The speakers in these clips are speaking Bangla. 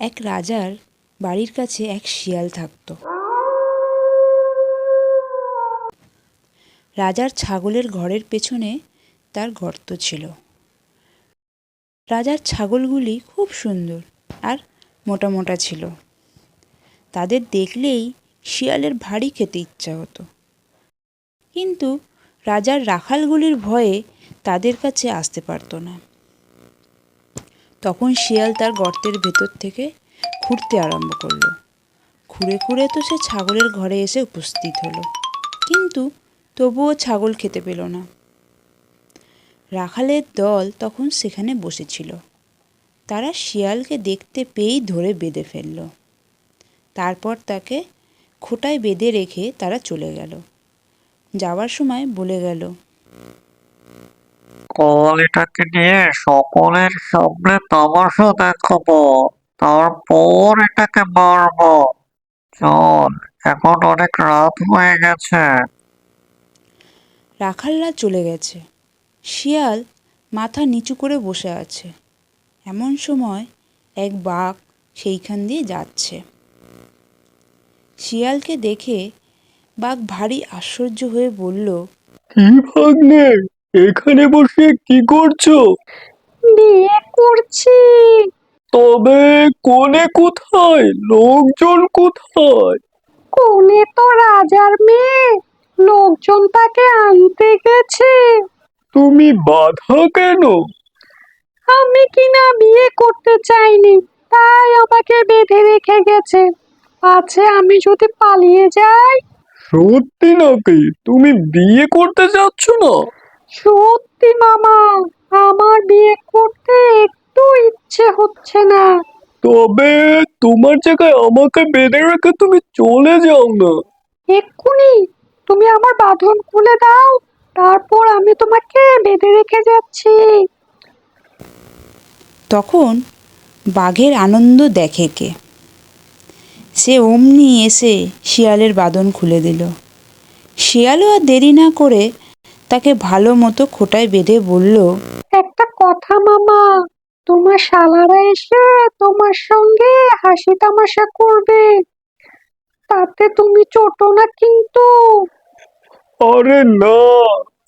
এক রাজার বাড়ির কাছে এক শিয়াল থাকত। রাজার ছাগলের ঘরের পেছনে তার গর্ত ছিল। রাজার ছাগলগুলি খুব সুন্দর আর মোটা মোটা ছিল। তাদের দেখলেই শিয়ালের ভারী খেতে ইচ্ছা হতো। কিন্তু রাজার রাখালগুলির ভয়ে তাদের কাছে আসতে পারতো না। তখন শিয়াল তার গর্তের ভেতর থেকে খুঁড়তে আরম্ভ করল। খুঁড়ে খুঁড়ে তো সে ছাগলের ঘরে এসে উপস্থিত হলো। কিন্তু তবুও ছাগল খেতে পেল না। রাখালের দল তখন সেখানে বসেছিল। তারা শিয়ালকে দেখতে পেয়েই ধরে বেঁধে ফেলল। তারপর তাকে খোটায় বেঁধে রেখে তারা চলে গেল। যাওয়ার সময় বলে গেল কাল নিয়ে সকলের সামনে তামাশা দেখাবো। তারপর এটাকে মারবো। চল এখন অনেক রাত হয়ে গেছে। রাখালরা চলে গেছে। শিয়াল মাথা নিচু করে বসে আছে। এমন সময় এক বাঘ সেইখান দিয়ে যাচ্ছে। শিয়ালকে দেখে বাঘ ভারী আশ্চর্য হয়ে বলল কি ভাগ্নে? এখানে বসে কি করছ? বিয়ে করছি। তবে কোনে কোথায়? লোকজন কোথায়? কোনে তো রাজার মেয়ে। লোকজন তাকে আনতে গেছে। তুমি বাধা কেন? আমি কিনা বিয়ে করতে চাইনি তাই আমাকে বেঁধে রেখে গেছে। আছে আমি যদি পালিয়ে যাই? সত্যি নাকি? তুমি বিয়ে করতে যাচ্ছ না? সত্যি মামা আমার বিয়ে করতে একটু ইচ্ছে হচ্ছে না। তবে তোমার জায়গায় আমাকে বেঁধে রেখে তুমি চলে যাও না। এক্ষুনি তুমি আমার বাঁধন খুলে দাও তারপর আমি তোমাকে বেঁধে রেখে যাচ্ছি। তখন বাঘের আনন্দ দেখে কে। সে অমনি এসে শিয়ালের বাঁধন খুলে দিল। শিয়ালও আর দেরি না করে তাকে ভালো মতো খোটায় বেঁধে বলল একটা কথা মামা তোমার শালারা এসে তোমার সঙ্গে হাসি তামাশা করবে। তাতে তুমি চটো না কিন্তু? আরে না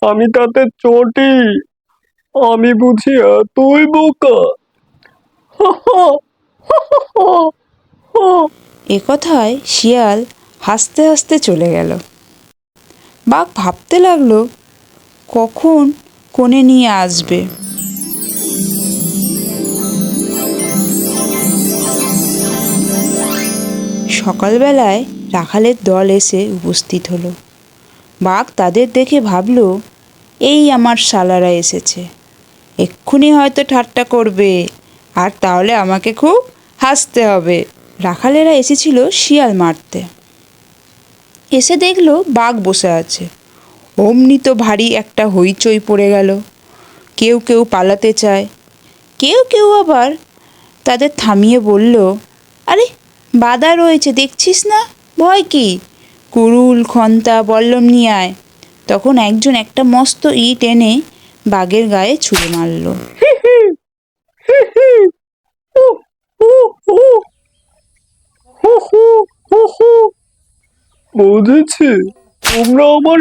আমি তাতে চটি। আমি বুঝি তুই বোকা। হা হা, হা হা হা, হা। এ কথায় শিয়াল হাসতে হাসতে চলে গেল। বাঘ ভাবতে লাগল কখন কোণে নিয়ে আসবে? সকালবেলায় রাখালের দল এসে উপস্থিত হলো। বাঘ তাদের দেখে ভাবলো, এই আমার শালারা এসেছে। এক্ষুনি হয়তো ঠাট্টা করবে, আর তাহলে আমাকে খুব হাসতে হবে। রাখালেরা এসেছিল শিয়াল মারতে। এসে দেখল বাঘ বসে আছে। অমনি তো ভারী একটা হইচই পড়ে গেল কেউ কেউ পালাতে চায় কেউ কেউ আবার তাদের থামিয়ে বলল আরে বাধা রয়েছে দেখছিস না ভয় কি কুরুল খন্তা বল্লম নিয়ে আয় তখন একজন একটা মস্ত ইট এনে বাঘের গায়ে ছুঁড়ে মারলো। বুঝেছি আমার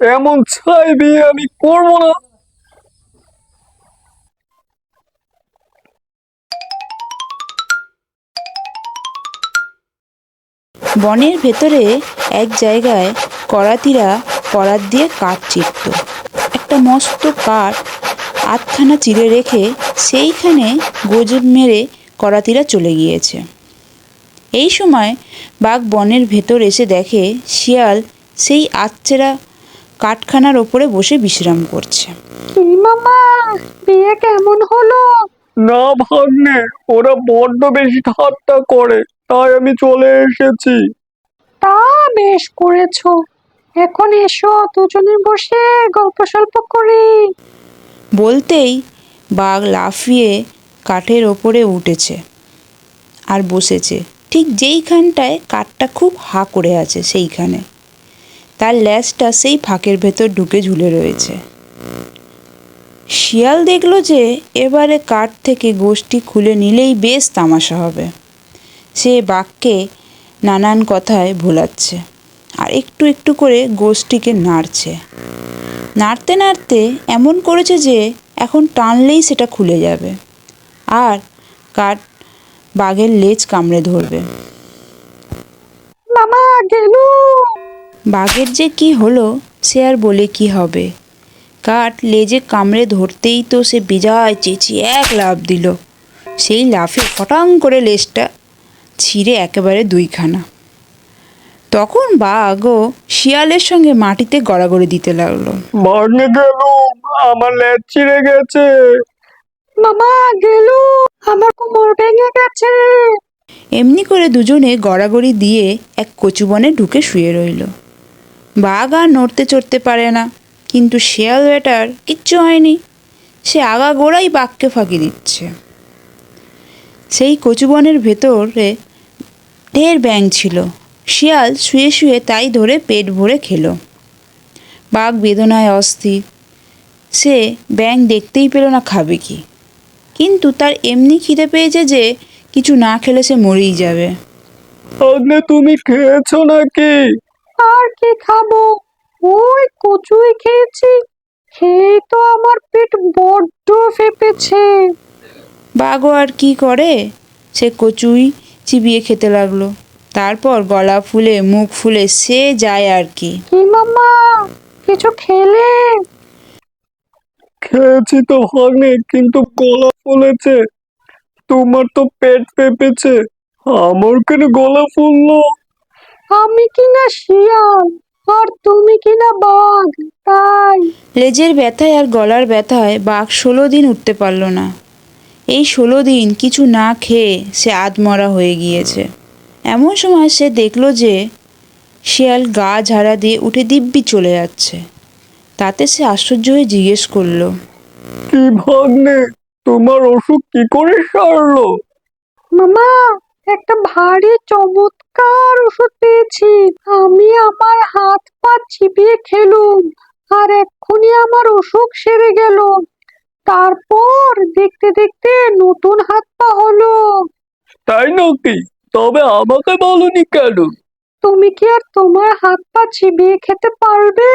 এমন ছাই বিয়ে আমি করব না। বনের ভেতরে এক জায়গায় করাতিরা করাত দিয়ে কাঠ চিরত একটা মস্ত কাঠ আটখানা চিড়ে রেখে সেইখানে গোজব মেরে করাতিরা চলে গিয়েছে। এই সময় বাঘ বনের ভেতর এসে দেখে শিয়াল সেই আচ্ছেরা কাঠখানার ওপরে বসে বিশ্রাম করছে। কি মামা বিয়ে কেমন হলো? না ভাগ্নে ওরা বড্ড বেশি ঠাট্টা করে তাই আমি চলে এসেছি। তা বেশ করেছ। এখন এসো দুজনে বসে গল্প সল্প করি। বলতেই বাঘ লাফিয়ে কাঠের ওপরে উঠেছে আর বসেছে। ঠিক যেইখানটায় কাঠটা খুব হা করে আছে সেইখানে। তার ল্যাজটা সেই ফাঁকের ভেতর ঢুকে ঝুলে রয়েছে। শিয়াল দেখল যে এবারে কাঠ থেকে গোষ্ঠী খুলে নিলেই বেশ তামাশা হবে। সে বাঘকে নানান কথায় ভোলাচ্ছে আর একটু একটু করে গোষ্ঠীকে নাড়ছে। নাড়তে নাড়তে এমন করেছে যে এখন টানলেই সেটা খুলে যাবে। আর কাঠ বাঘের লেজ কামড়ে ধরবে। মামা গেলু বাঘের যে কি হলো সে আর বলে কি হবে? কাঠ লেজে কামড়ে ধরতেই তো সে বেজায় চেঁচিয়ে এক লাফ দিল। সেই লাফে ফটাং করে লেজটা ছিঁড়ে একেবারে দুইখানা। তখন বাঘও শিয়ালের সঙ্গে মাটিতে গড়াগড়ি দিতে লাগল। আমার লেজ ছিঁড়ে গেছে। মামা, গেলু, আমার কোমর ভেঙে গেছে। এমনি করে দুজনে গড়াগড়ি দিয়ে এক কচুবনে ঢুকে শুয়ে রইল। বাঘ আর নড়তে চড়তে পারে না, কিন্তু শেয়াল বেটার কিচ্ছু হয়নি। সে আগা গোড়াই বাঘকে ফাঁকি দিচ্ছে। সেই কচুবনের ভেতরে ঢের ব্যাং ছিল। শিয়াল শুয়ে শুয়ে তাই ধরে পেট ভরে খেলো। বাঘ বেদনায় অস্থির। সে ব্যাং দেখতেই পেল না খাবে কি। কিন্তু তার এমনি খিদে পেয়েছে যে কিছু না খেলে সে মরেই যাবে। তুমি খেয়েছো নাকি? আর কি খাব? ওই কচুই খেয়েছি। খেয়ে তো আমার পেট বড্ড ফেপেছে। বাঘও আর কি করে? সে কচুই চিবিয়ে খেতে লাগল। তারপর গলা ফুলে মুখ ফুলে সে যায় আর কি। কি মামা কিছু খেলে? খেয়েছি তো ভাগ্নে কিন্তু গলা ফুলেছে। তোমার তো পেট পেঁপেছে। আমার কেন গলা ফুললো? আমি কিনা শিয়াল আর তুমি কিনা বাঘ তাই। লেজের ব্যথায় আর গলার ব্যথায় বাঘ ষোলো দিন উঠতে পারল না। এই ষোলো দিন কিছু না খেয়ে সে আধমরা হয়ে গিয়েছে। এমন সময় সে দেখল যে শিয়াল গা ঝাড়া দিয়ে উঠে দিব্যি চলে যাচ্ছে। তাতে সে আশ্চর্য হয়ে জিজ্ঞেস করল কি ভাগ্নে তোমার অসুখ কি করে সারলো? মামা একটা ভারী চমৎকার ওষুধ পেয়েছি। আমি আমার হাত পা চিবিয়ে খেলুম আর এক্ষুনি আমার অসুখ সেরে গেল। তারপর দেখতে দেখতে নতুন হাত পা হলো। তাই নাকি? তবে আমাকে বলনি কেন? তুমি কি আর তোমার হাত পা চিবিয়ে খেতে পারবে?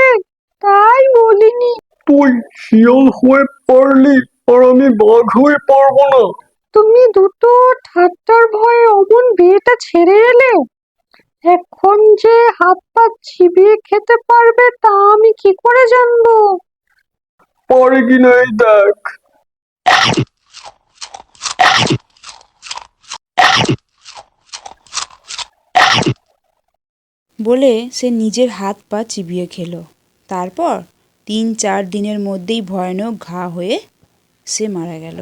তাই বলিনি। তুই শিয়াল হয়ে পারলি আর আমি বাঘ হয়ে পারব না। তুমি দুটো ঠাট্টার ভয়ে অমন বিয়েটা ছেড়ে এলে? এখন যে হাত পা চিবিয়ে খেতে পারবে তা আমি কি করে জানব? পারে কিনা এই দেখ। বলে সে নিজের হাত পা চিবিয়ে খেলো। তারপর তিন চার দিনের মধ্যেই ভয়ানক ঘা হয়ে সে মারা গেল।